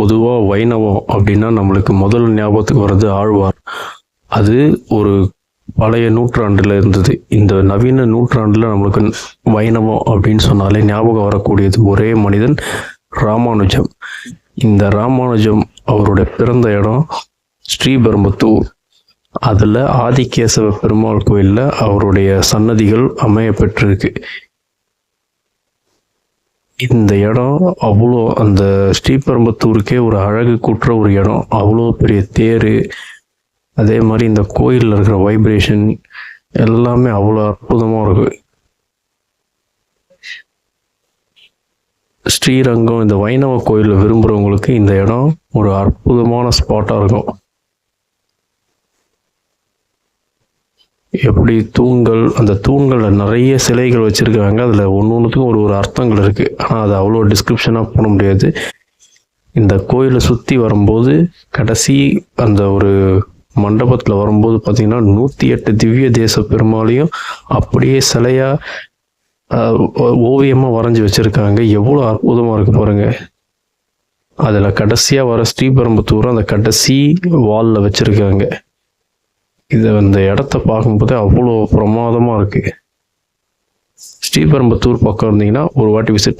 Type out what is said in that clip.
பொதுவாக வைணவம் அப்படின்னா நம்மளுக்கு முதல் ஞாபகத்துக்கு வர்றது ஆழ்வார். அது ஒரு பழைய நூற்றாண்டில் இருந்தது. இந்த நவீன நூற்றாண்டில் நம்மளுக்கு வைணவம் அப்படின்னு சொன்னாலே ஞாபகம் வரக்கூடியது ஒரே மனிதன் ராமானுஜம். இந்த ராமானுஜம் அவருடைய பிறந்த இடம் ஸ்ரீபெரும்புத்தூர். அதில் ஆதிகேசவ பெருமாள் கோயிலில் அவருடைய சன்னதிகள் அமைய பெற்றிருக்கு இந்த இடம் அவ்வளோ அந்த ஸ்ரீபெரும்புத்தூருக்கே ஒரு அழகு கூட்டுற ஒரு இடம். அவ்வளோ பெரிய தேர். அதே மாதிரி இந்த கோயிலில் இருக்கிற வைப்ரேஷன் எல்லாமே அவ்வளோ அற்புதமாக இருக்கு. ஸ்ரீரங்கம் இந்த வைணவ கோயிலில் விரும்புகிறவங்களுக்கு இந்த இடம் ஒரு அற்புதமான ஸ்பாட்டாக இருக்கும். எப்படி தூண்கள் அந்த தூண்களில் நிறைய சிலைகள் வச்சுருக்காங்க அதில் ஒன்று ஒன்றுக்கும் ஒரு ஒரு அர்த்தங்கள் இருக்குது ஆனால் அது அவ்வளோ டிஸ்கிரிப்ஷனாக போட முடியாது. இந்த கோயிலை சுற்றி வரும்போது கடைசி அந்த ஒரு மண்டபத்தில் வரும்போது பார்த்திங்கன்னா நூற்றி எட்டு திவ்ய தேச பெருமாளையும் அப்படியே சிலையாக ஓவியமாக வரைஞ்சி வச்சுருக்காங்க. எவ்வளோ அற்புதமாக இருக்குது பாருங்கள் அதில் கடைசியாக வர ஸ்ரீபெரும்புத்தூர் அந்த கடைசி வாலில் வச்சுருக்காங்க. இது அந்த இடத்த பார்க்கும்போது அவ்வளோ பிரமாதமாக இருக்குது ஸ்ரீபெரும்புத்தூர் பக்கம் இருந்தீங்கன்னா ஒரு வாட்டி விசிட்